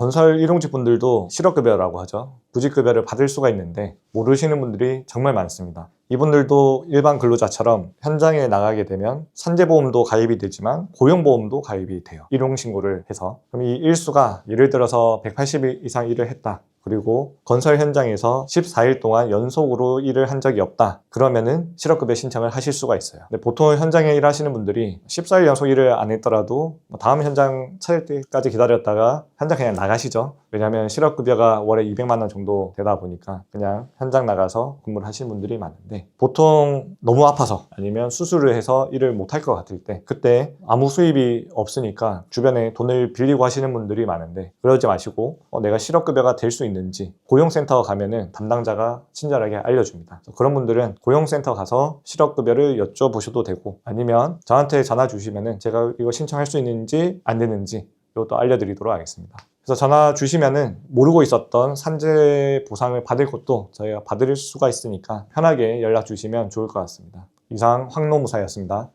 건설 일용직 분들도 실업급여라고 하죠. 구직급여를 받을 수가 있는데 모르시는 분들이 정말 많습니다. 이분들도 일반 근로자처럼 현장에 나가게 되면 산재보험도 가입이 되지만 고용보험도 가입이 돼요. 일용신고를 해서. 그럼 이 일수가 예를 들어서 180일 이상 일을 했다. 그리고 건설 현장에서 14일 동안 연속으로 일을 한 적이 없다. 그러면은 실업급여 신청을 하실 수가 있어요. 근데 보통 현장에 일하시는 분들이 14일 연속 일을 안 했더라도 뭐 다음 현장 찾을 때까지 기다렸다가 현장 그냥 나가시죠. 왜냐하면 실업급여가 월에 200만 원 정도 되다 보니까 그냥 현장 나가서 근무를 하시는 분들이 많은데 보통 너무 아파서 아니면 수술을 해서 일을 못 할 것 같을 때 그때 아무 수입이 없으니까 주변에 돈을 빌리고 하시는 분들이 많은데 그러지 마시고 어, 내가 실업급여가 될 수 있는 지 고용센터 가면은 담당자가 친절하게 알려줍니다. 그런 분들은 고용센터 가서 실업급여를 여쭤보셔도 되고 아니면 저한테 전화 주시면은 제가 이거 신청할 수 있는지 안 되는지 이것도 알려드리도록 하겠습니다. 그래서 전화 주시면은 모르고 있었던 산재 보상을 받을 것도 저희가 받을 수가 있으니까 편하게 연락 주시면 좋을 것 같습니다. 이상 황노무사였습니다.